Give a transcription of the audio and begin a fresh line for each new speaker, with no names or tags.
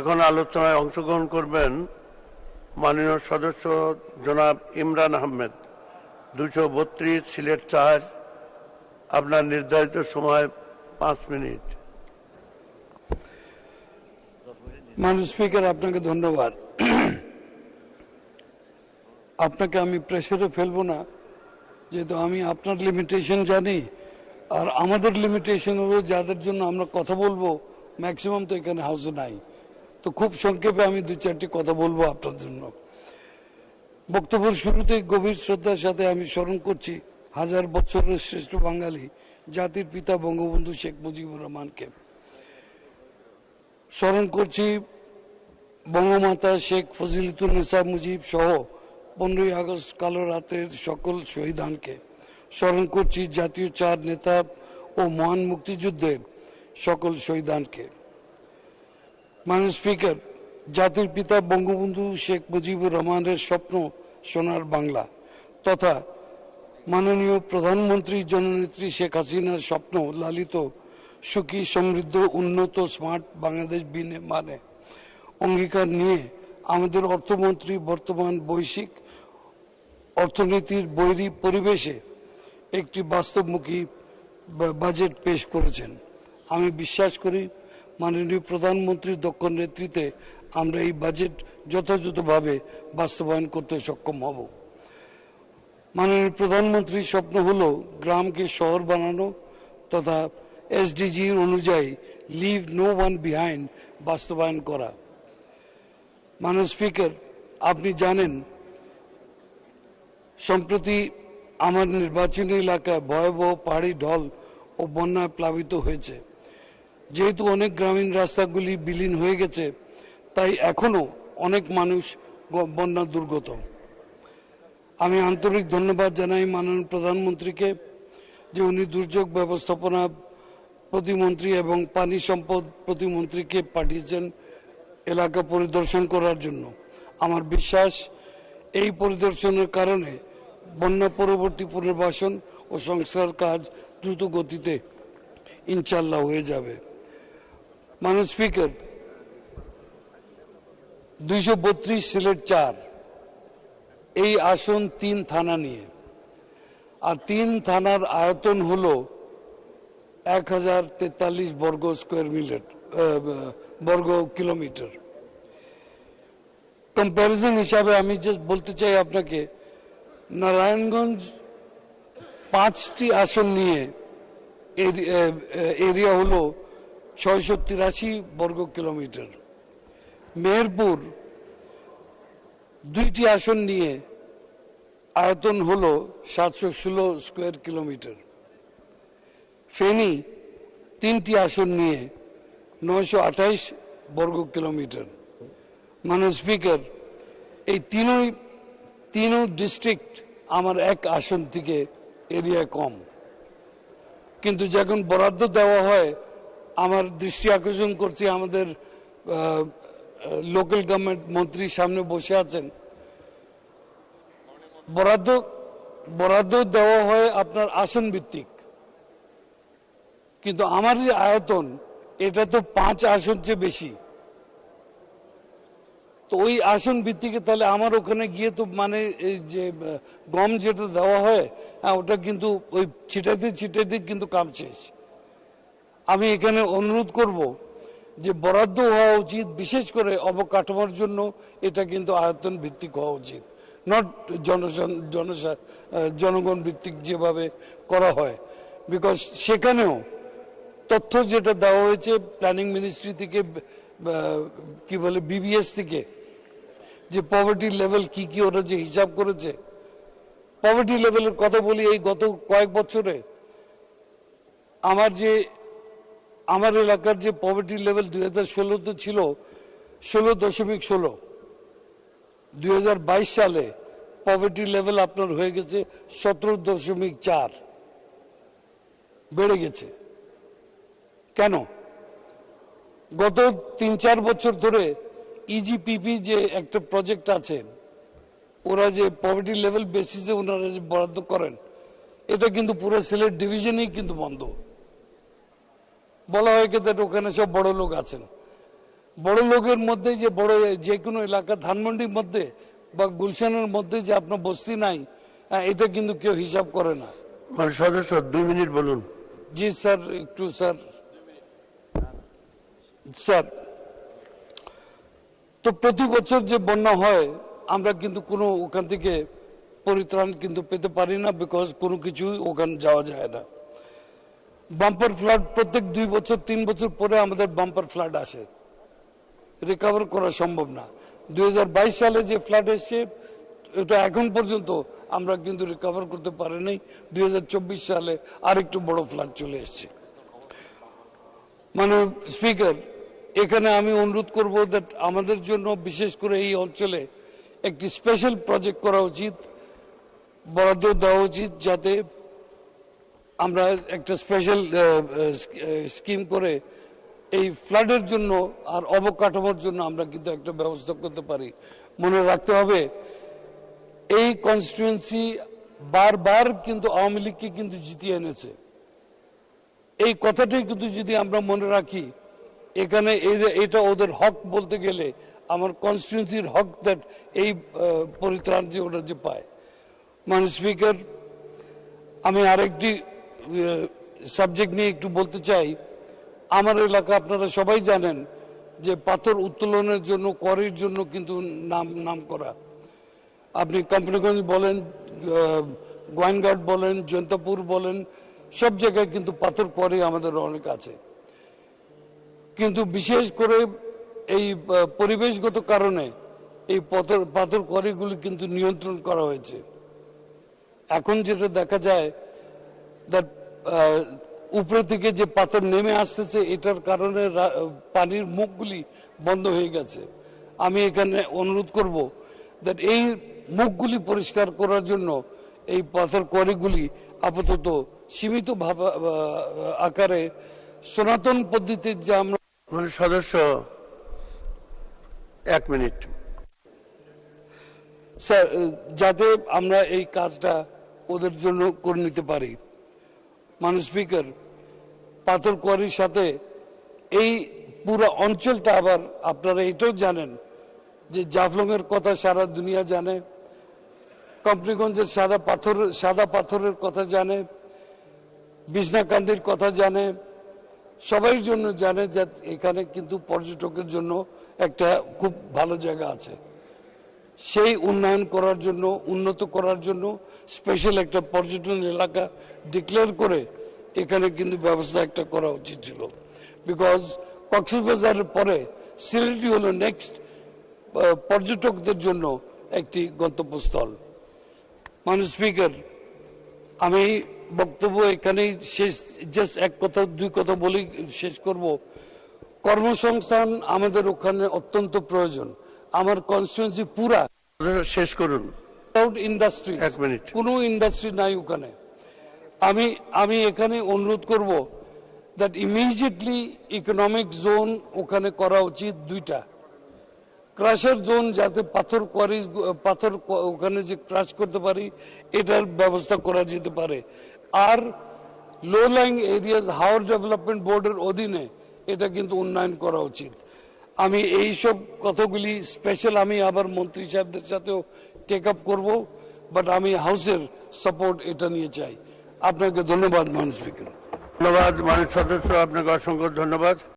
এখন আলোচনায় অংশগ্রহণ করবেন মাননীয় সদস্য জনাব ইমরান আহমেদ। দুশো বত্রিশ সিলেট চার। আপনার নির্ধারিত সময় পাঁচ মিনিট।
মাননীয় স্পিকার, আপনাকে ধন্যবাদ। আপনাকে আমি প্রেসারে ফেলব না, যেহেতু আমি আপনার লিমিটেশন জানি, আর আমাদের লিমিটেশন হলো যাদের জন্য আমরা কথা বলব ম্যাক্সিমাম তো এখানে হাউসে নাই। তো খুব সংক্ষেপে আমি দু চারটি কথা বলব আপনার জন্য। বক্তব্যের শুরুতে গভীর শ্রদ্ধার সাথে আমি স্মরণ করছি হাজার বছরের শ্রেষ্ঠ বাঙালি জাতির পিতা বঙ্গবন্ধু শেখ মুজিবুর রহমানকে। স্মরণ করছি বঙ্গমাতা শেখ ফজিলতুন্নেসা মুজিব সহ পনেরোই আগস্ট কালো রাতের সকল শহীদানকে। স্মরণ করছি জাতীয় চার নেতা ও মহান মুক্তিযুদ্ধের সকল শহীদানকে। মাননীয় স্পিকার, জাতির পিতা বঙ্গবন্ধু শেখ মুজিবুর রহমানের স্বপ্ন সোনার বাংলা তথা মাননীয় প্রধানমন্ত্রী জননেত্রী শেখ হাসিনার স্বপ্ন লালিত, সুখী, সমৃদ্ধ, উন্নত, স্মার্ট বাংলাদেশ বিনির্মাণে অঙ্গীকার নিয়ে আমাদের অর্থমন্ত্রী বর্তমান বৈশ্বিক অর্থনীতির বৈরী পরিবেশে একটি বাস্তবমুখী বাজেট পেশ করেছেন। আমি বিশ্বাস করি মাননীয় প্রধানমন্ত্রীর দক্ষ নেতৃত্বে আমরা এই বাজেট যথাযথভাবে বাস্তবায়ন করতে সক্ষম হব। মাননীয় প্রধানমন্ত্রীর স্বপ্ন হলো গ্রামকে শহর বানানো তথা এসডিজি অনুযায়ী লিভ নো ওয়ান বিহাইন্ড বাস্তবায়ন করা। মাননীয় স্পিকার, আপনি জানেন, সম্প্রতি আমার নির্বাচনী এলাকায় ভয়াবহ পাহাড়ি ঢল ও বন্যায় প্লাবিত হয়েছে। যেহেতু অনেক গ্রামীণ রাস্তাগুলি বিলীন হয়ে গেছে, তাই এখনও অনেক মানুষ বন্যা দুর্গত। আমি আন্তরিক ধন্যবাদ জানাই মাননীয় প্রধানমন্ত্রীকে যে উনি দুর্যোগ ব্যবস্থাপনা প্রতিমন্ত্রী এবং পানি সম্পদ প্রতিমন্ত্রীকে পাঠিয়েছেন এলাকা পরিদর্শন করার জন্য। আমার বিশ্বাস, এই পরিদর্শনের কারণে বন্যা পরবর্তী পুনর্বাসন ও সংস্কার কাজ দ্রুত গতিতে ইনশাল্লাহ হয়ে যাবে। মাননীয় স্পিকার, দুইশো বত্রিশ সিলেট চার, এই আসন তিন থানা নিয়ে। আর তিন থানার আয়তন হল এক হাজার তেতাল্লিশ বর্গ স্কোয়ার মিটার বর্গ কিলোমিটার। কম্প্যারিজন হিসাবে আমি জাস্ট বলতে চাই আপনাকে, নারায়ণগঞ্জ পাঁচটি আসন নিয়ে এরিয়া হলো ছয়শো তিরাশি বর্গ কিলোমিটার। মেহেরপুর, দুইটি আসন নিয়ে আয়তন হল সাতশো ষোলো স্কোয়ার কিলোমিটার। ফেনী, তিনটি আসন নিয়ে নয়শো আঠাইশ বর্গ কিলোমিটার। মাননীয় স্পিকার, এই তিনই তিনও ডিস্ট্রিক্ট আমার এক আসন থেকে এরিয়ায় কম। কিন্তু যখন বরাদ্দ দেওয়া হয় আমার দৃষ্টি আকর্ষণ করছে আমাদের লোকাল গভর্নমেন্ট মন্ত্রী সামনে বসে আছেন। বরাদ্দ বরাদ্দ দেওয়া হয় আপনার আসন ভিত্তিক কিন্তু আমার যে আয়তন এটা তো পাঁচ আসন চেয়ে বেশি। তো ওই আসন ভিত্তিকে তাহলে আমার ওখানে গিয়ে তো মানে এই যে গম যেটা দেওয়া হয় হ্যাঁ, ওটা কিন্তু ওই ছিটাতে ছিটাতে কিন্তু কাম শেষ। আমি এখানে অনুরোধ করব যে বরাদ্দ হওয়া উচিত, বিশেষ করে অবকাঠামোর জন্য এটা কিন্তু আয়তন ভিত্তিক হওয়া উচিত নট জনসন, জনসা- জনগণ ভিত্তিক যেভাবে করা হয়। বিকজ সেখানেও তথ্য যেটা দেওয়া হয়েছে প্ল্যানিং মিনিস্ট্রি থেকে কি বলে বিবিএস থেকে, যে পভার্টি লেভেল কি কি ওরা যে হিসাব করেছে পভার্টি লেভেলের কথা বলি, এই গত কয়েক বছরে আমার যে আমার এলাকার যে পভার্টি লেভেল দুই হাজার ষোলোতে ছিল, ষোলো দশমিক ষোলো। দুই সালে পভার্টি লেভেল আপনার হয়ে গেছে সতেরো দশমিক চার। বেড়ে গেছে। কেন? গত তিন চার বছর ধরে ইজিপিপি যে একটা প্রজেক্ট আছে, ওরা যে পভার্টি লেভেল বেসিসে ওনারা যে বরাদ্দ করেন, এটা কিন্তু পুরো সিলেট ডিভিশনেই কিন্তু বন্ধ। বলা হয় that ওখানে সব বড় লোক আছেন। বড় লোকের মধ্যে যে বড় যে কোনো এলাকা ধানমন্ডির মধ্যে বা গুলশানের মধ্যে যে আপনার বস্তি নাই এটা কিন্তু কেউ হিসাব করে না।
মানে সদস্য দুই মিনিট বলুন।
জি স্যার একটু স্যার। স্যার তো প্রতি বছর যে বন্যা হয় আমরা কিন্তু কোনো ওখান থেকে পরিত্রাণ কিন্তু পেতে পারি না বিকজ কোনো কিছুই ওখানে যাওয়া যায় না। বাম্পার ফ্লাড প্রত্যেক দুই বছর, তিন বছর পরে আমাদের বাম্পার ফ্লাড আসে। রিকভার করা সম্ভব না। দুই সালে যে ফ্লাড এসছে এটা এখন পর্যন্ত আমরা কিন্তু রিকভার করতে পারিনি দুই সালে আরেকটু বড় ফ্লাড চলে এসছে। মানে স্পিকার এখানে আমি অনুরোধ করব দ্যাট আমাদের জন্য বিশেষ করে এই অঞ্চলে একটি স্পেশাল প্রজেক্ট করা উচিত, বরাদ্দ দেওয়া উচিত যাতে আমরা একটা স্পেশাল স্কিম করে এই ফ্লাডের জন্য আর অবকাঠামোর জন্য আমরা কিন্তু একটা ব্যবস্থা করতে পারি। মনে রাখতে হবে, এই কনস্টিটুয়েন্সি বারবার কিন্তু আওয়ামী লীগকে কিন্তু জিতিয়ে এনেছে। এই কথাটাই কিন্তু যদি আমরা মনে রাখি, এখানে এটা ওদের হক বলতে গেলে, আমার কনস্টিটুয়েন্সির হক দ্যাট এই পরিত্রাণ যে ওরা যে পায়। মানে স্পিকার আমি আরেকটি সাবজেক্ট নিয়ে একটু বলতে চাই। আমার এলাকা আপনারা সবাই জানেন যে পাথর উত্তোলনের জন্য করের জন্য কিন্তু নাম নাম করা। আপনি কোম্পানিগঞ্জ বলেন আহ, গোয়াইনঘাট বলেন জয়ন্তপুর বলেন সব জায়গায় কিন্তু পাথর করে আমাদের অনেক আছে। কিন্তু বিশেষ করে এই পরিবেশগত কারণে এই পাথর পাথর করিগুলি কিন্তু নিয়ন্ত্রণ করা হয়েছে। এখন যেটা দেখা যায় that, আহ, উপরে থেকে যে পাথর নেমে আসতেছে এটার কারণে পানির মুখগুলি বন্ধ হয়ে গেছে। আমি এখানে অনুরোধ করব দ্যাট এই মুখগুলি পরিষ্কার করার জন্য এই পাথর কোয়ারিগুলি আপাতত সীমিত আকারে সনাতন পদ্ধতিতে যে আমরা
মানে সদস্য এক মিনিট।
স্যার যাতে আমরা এই কাজটা ওদের জন্য করে নিতে পারি। মানুষ স্পিকার, পাথর কোয়ারির সাথে এই পুরো অঞ্চলটা আবার আপনারা এটাও জানেন যে জাফলং এর কথা সারা দুনিয়া জানে কোম্পানিগঞ্জের সাদা পাথর, সাদা পাথরের কথা জানে বিষ্ণাকান্দির কথা জানে, সবাই জন্য জানে যে এখানে কিন্তু পর্যটকের জন্য একটা খুব ভালো জায়গা আছে। সেই উন্নয়ন করার জন্য, উন্নত করার জন্য স্পেশাল একটা পর্যটন এলাকা ডিক্লেয়ার করে এখানে কিন্তু ব্যবস্থা একটা করা উচিত ছিল। বিকজ কক্সবাজারের পরে সিলেটি হলো নেক্সট পর্যটকদের জন্য একটি গন্তব্যস্থল। মানুষ স্পিকার আমি বক্তব্য এখানেই শেষ জাস্ট এক কথা, দুই কথা বলেই শেষ করব। কর্মসংস্থান আমাদের ওখানে অত্যন্ত প্রয়োজন। আমার কনস্টিটুয়েন্সি পুরা।
শেষ করুন।
ইন্ডাস্ট্রি
এক মিনিট।
কোনো ইন্ডাস্ট্রি নাই ওখানে। আমি আমি এখানে অনুরোধ করব দ্যাট ইমিডিয়েটলি ইকোনমিক জোন ওখানে করা উচিত দুইটা। ক্রাশের জোন যাতে পাথর কোয়ারি পাথর ওখানে যে ক্রাশ করতে পারি এটার ব্যবস্থা করা যেতে পারে। আর লো লাইং এরিয়াজ হাওয়ার ডেভেলপমেন্ট বোর্ডের অধীনে এটা কিন্তু উন্নয়ন করা উচিত। আমি এই সব কথাগুলি স্পেশাল আমি আবার মন্ত্রী সাহেবদের সাথেও টেক আপ করব বাট আমি হাউসের সাপোর্ট এটা নিয়ে চাই। আপনাকে ধন্যবাদ মানুষ স্পিকার
ধন্যবাদ মানুষ সদস্য, আপনাকে অসংখ্য ধন্যবাদ।